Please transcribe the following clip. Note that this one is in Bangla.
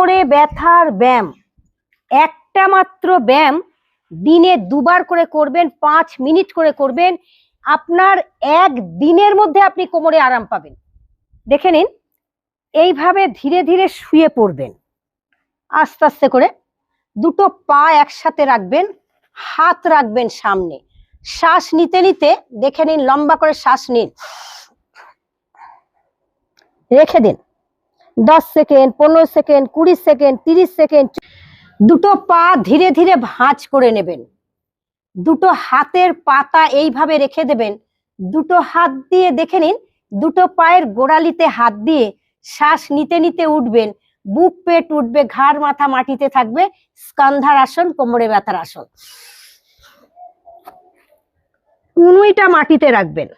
কোমরে ব্যথার ব্যায়াম। একটা মাত্র ব্যায়াম দিনে দুবার করে করবেন, পাঁচ মিনিট করে করবেন, আপনার এক দিনের মধ্যে আপনি কোমরে আরাম পাবেন। দেখে নিন, এইভাবে ধীরে ধীরে শুয়ে পড়বেন। আস্তে আস্তে করে দুটো পা একসাথে রাখবেন, হাত রাখবেন সামনে। শ্বাস নিতে নিতে দেখে নিন, লম্বা করে শ্বাস নিন। রেখে দিন। দশ সেকেন্ড, পনেরো সেকেন্ড, কুড়ি সেকেন্ড, তিরিশ সেকেন্ড। দুটো পা ধীরে ধীরে ভাঁজ করে নেবেন। দুটো হাতের পাতা এইভাবে রেখে দেবেন। দুটো হাত দিয়ে দেখে নিন, দুটো পায়ের গোড়ালিতে হাত দিয়ে শ্বাস নিতে নিতে উঠবেন। বুক, পেট উঠবে, ঘাড়, মাথা মাটিতে থাকবে। স্কন্ধার আসন কোমরে ব্যথার আসন কুনুইটা মাটিতে রাখবেন।